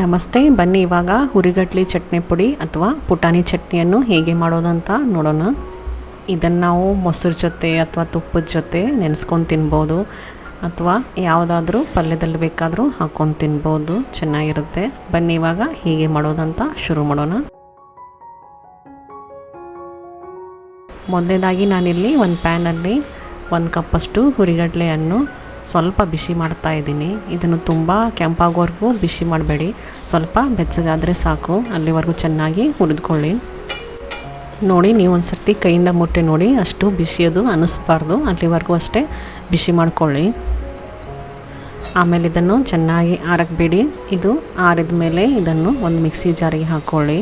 ನಮಸ್ತೆ, ಬನ್ನಿ ಇವಾಗ ಹುರಿಗಟ್ಲಿ ಚಟ್ನಿ ಪುಡಿ ಅಥವಾ ಪುಟಾಣಿ ಚಟ್ನಿಯನ್ನು ಹೇಗೆ ಮಾಡೋದಂತ ನೋಡೋಣ. ಇದನ್ನು ನಾವು ಮೊಸರು ಜೊತೆ ಅಥವಾ ತುಪ್ಪದ ಜೊತೆ ನೆನೆಸ್ಕೊಂಡು ತಿನ್ಬೋದು ಅಥವಾ ಯಾವುದಾದ್ರೂ ಪಲ್ಯದಲ್ಲಿ ಬೇಕಾದರೂ ಹಾಕ್ಕೊಂಡು ತಿನ್ಬೋದು, ಚೆನ್ನಾಗಿರುತ್ತೆ. ಬನ್ನಿ ಇವಾಗ ಹೇಗೆ ಮಾಡೋದಂತ ಶುರು ಮಾಡೋಣ. ಮೊದಲನೇದಾಗಿ ನಾನಿಲ್ಲಿ ಒಂದು ಪ್ಯಾನಲ್ಲಿ ಒಂದು ಕಪ್ಪಷ್ಟು ಹುರಿಗಡಲೆಯನ್ನು ಸ್ವಲ್ಪ ಬಿಸಿ ಮಾಡ್ತಾ ಇದ್ದೀನಿ. ಇದನ್ನು ತುಂಬ ಕೆಂಪಾಗೋವರೆಗೂ ಬಿಸಿ ಮಾಡಬೇಡಿ. ಸ್ವಲ್ಪ ಬೆಚ್ಚಗಾದರೆ ಸಾಕು. ಅಲ್ಲಿವರೆಗೂ ಚೆನ್ನಾಗಿ ಹುರಿದುಕೊಳ್ಳಿ. ನೋಡಿ, ನೀವು ಒಂದು ಸರ್ತಿ ಕೈಯಿಂದ ಮುಟ್ಟೆ ನೋಡಿ, ಅಷ್ಟು ಬಿಸಿಯದು ಅನ್ನಿಸ್ಬಾರ್ದು ಅಲ್ಲಿವರೆಗೂ ಅಷ್ಟೇ ಬಿಸಿ ಮಾಡ್ಕೊಳ್ಳಿ. ಆಮೇಲೆ ಇದನ್ನು ಚೆನ್ನಾಗಿ ಆರಕ್ಬೇಡಿ ಇದು ಆರಿದ ಮೇಲೆ ಇದನ್ನು ಒಂದು ಮಿಕ್ಸಿ ಜಾರಿಗೆ ಹಾಕ್ಕೊಳ್ಳಿ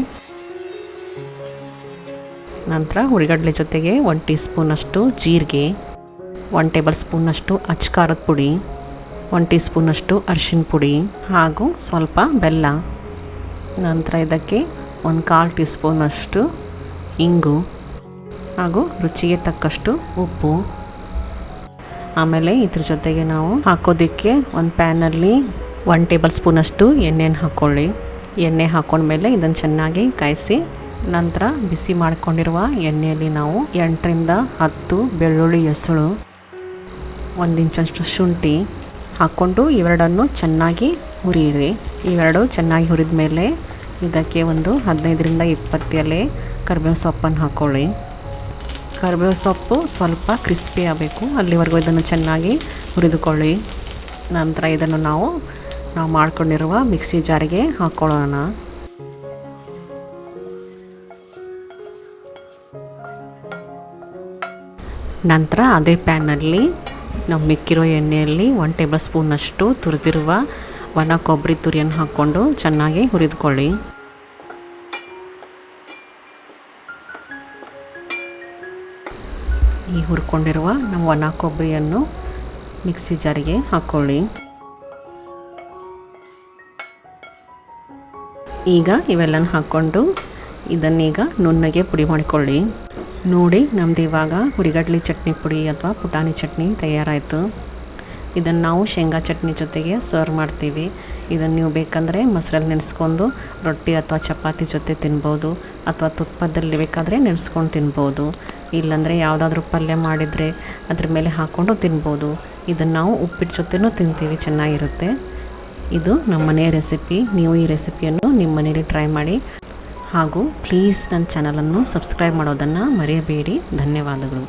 ನಂತರ ಹುರಿಗಡಲೆ ಜೊತೆಗೆ ಒಂದು ಟೀ ಸ್ಪೂನಷ್ಟು ಜೀರಿಗೆ. ಒನ್ ಟೇಬಲ್ ಸ್ಪೂನಷ್ಟು ಅಚ್ಚ ಖಾರದ ಪುಡಿ ಒನ್ ಟೀ ಸ್ಪೂನಷ್ಟು ಅರಿಶಿನ ಪುಡಿ ಹಾಗೂ ಸ್ವಲ್ಪ ಬೆಲ್ಲ. ನಂತರ ಇದಕ್ಕೆ ಒಂದು ಕಾಲು ಟೀ ಸ್ಪೂನಷ್ಟು ಇಂಗು ಹಾಗೂ ರುಚಿಗೆ ತಕ್ಕಷ್ಟು ಉಪ್ಪು. ಆಮೇಲೆ ಇದ್ರ ಜೊತೆಗೆ ನಾವು ಹಾಕೋದಕ್ಕೆ ಒಂದು ಪ್ಯಾನಲ್ಲಿ ಒನ್ ಟೇಬಲ್ ಸ್ಪೂನಷ್ಟು ಎಣ್ಣೆನ ಹಾಕ್ಕೊಳ್ಳಿ ಎಣ್ಣೆ ಹಾಕೊಂಡ್ಮೇಲೆ ಇದನ್ನು ಚೆನ್ನಾಗಿ ಕಾಯಿಸಿ ನಂತರ ಬಿಸಿ ಮಾಡ್ಕೊಂಡಿರುವ ಎಣ್ಣೆಯಲ್ಲಿ ನಾವು ಎಂಟರಿಂದ ಹತ್ತು ಬೆಳ್ಳುಳ್ಳಿ ಹೆಸಳು ಒಂದು ಇಂಚಷ್ಟು ಶುಂಠಿ ಹಾಕ್ಕೊಂಡು ಇವೆರಡನ್ನು ಚೆನ್ನಾಗಿ ಹುರಿಯಿರಿ. ಇವೆರಡು ಚೆನ್ನಾಗಿ ಹುರಿದ ಮೇಲೆ ಇದಕ್ಕೆ ಒಂದು ಹದಿನೈದರಿಂದ ಇಪ್ಪತ್ತು ಎಲೆ ಕರಿಬೇವು ಸೊಪ್ಪನ್ನು ಹಾಕ್ಕೊಳ್ಳಿ ಕರಿಬೇವು ಸೊಪ್ಪು ಸ್ವಲ್ಪ ಕ್ರಿಸ್ಪಿ ಆಗಬೇಕು. ಅಲ್ಲಿವರೆಗೂ ಇದನ್ನು ಚೆನ್ನಾಗಿ ಹುರಿದುಕೊಳ್ಳಿ. ನಂತರ ಇದನ್ನು ನಾವು ನಾವು ಮಾಡ್ಕೊಂಡಿರುವ ಮಿಕ್ಸಿ ಜಾರಿಗೆ ಹಾಕ್ಕೊಳ್ಳೋಣ ನಂತರ ಅದೇ ಪ್ಯಾನಲ್ಲಿ ನಾವು ಮಿಕ್ಕಿರೋ ಎಣ್ಣೆಯಲ್ಲಿ ಒನ್ ಟೇಬಲ್ ಸ್ಪೂನಷ್ಟು ತುರಿದಿರುವ ಒಣ ಕೊಬ್ಬರಿ ತುರಿಯನ್ನು ಹಾಕ್ಕೊಂಡು ಚೆನ್ನಾಗಿ ಹುರಿದುಕೊಳ್ಳಿ. ಈ ಹುರ್ಕೊಂಡಿರುವ ನಮ್ಮ ಒಣ ಕೊಬ್ಬರಿಯನ್ನು ಮಿಕ್ಸಿ ಜಾರಿಗೆ ಹಾಕ್ಕೊಳ್ಳಿ ಈಗ ಇವೆಲ್ಲನ ಹಾಕ್ಕೊಂಡು ಇದನ್ನೀಗ ನುಣ್ಣಗೆ ಪುಡಿ ಮಾಡಿಕೊಳ್ಳಿ. ನೋಡಿ ನಮ್ದು ಇವಾಗ ಹುರಿಗಡ್ಲಿ ಚಟ್ನಿ ಪುಡಿ ಅಥವಾ ಪುಟಾಣಿ ಚಟ್ನಿ ತಯಾರಾಯಿತು. ಇದನ್ನು ನಾವು ಶೇಂಗಾ ಚಟ್ನಿ ಜೊತೆಗೆ ಸರ್ವ್ ಮಾಡ್ತೀವಿ. ಇದನ್ನು ನೀವು ಬೇಕಂದರೆ ಮೊಸರಲ್ಲಿ ನೆನೆಸ್ಕೊಂಡು ರೊಟ್ಟಿ ಅಥವಾ ಚಪಾತಿ ಜೊತೆ ತಿನ್ಬೋದು, ಅಥವಾ ತುಪ್ಪದಲ್ಲಿ ಬೇಕಾದರೆ ನೆನೆಸ್ಕೊಂಡು ತಿನ್ಬೋದು. ಇಲ್ಲಾಂದರೆ ಯಾವುದಾದ್ರೂ ಪಲ್ಯ ಮಾಡಿದರೆ ಅದ್ರ ಮೇಲೆ ಹಾಕ್ಕೊಂಡು ತಿನ್ಬೋದು. ಇದನ್ನು ನಾವು ಉಪ್ಪಿಟ್ಟು ಜೊತೆನೂ ತಿಂತೀವಿ, ಚೆನ್ನಾಗಿರುತ್ತೆ. ಇದು ನಮ್ಮ ಮನೆಯ ರೆಸಿಪಿ. ನೀವು ಈ ರೆಸಿಪಿಯನ್ನು ನಿಮ್ಮ ಮನೇಲಿ ಟ್ರೈ ಮಾಡಿ. ಹಾಗೂ ಪ್ಲೀಸ್ ನನ್ನ ಚಾನಲನ್ನು ಸಬ್ಸ್ಕ್ರೈಬ್ ಮಾಡೋದನ್ನು ಮರೆಯಬೇಡಿ. ಧನ್ಯವಾದಗಳು.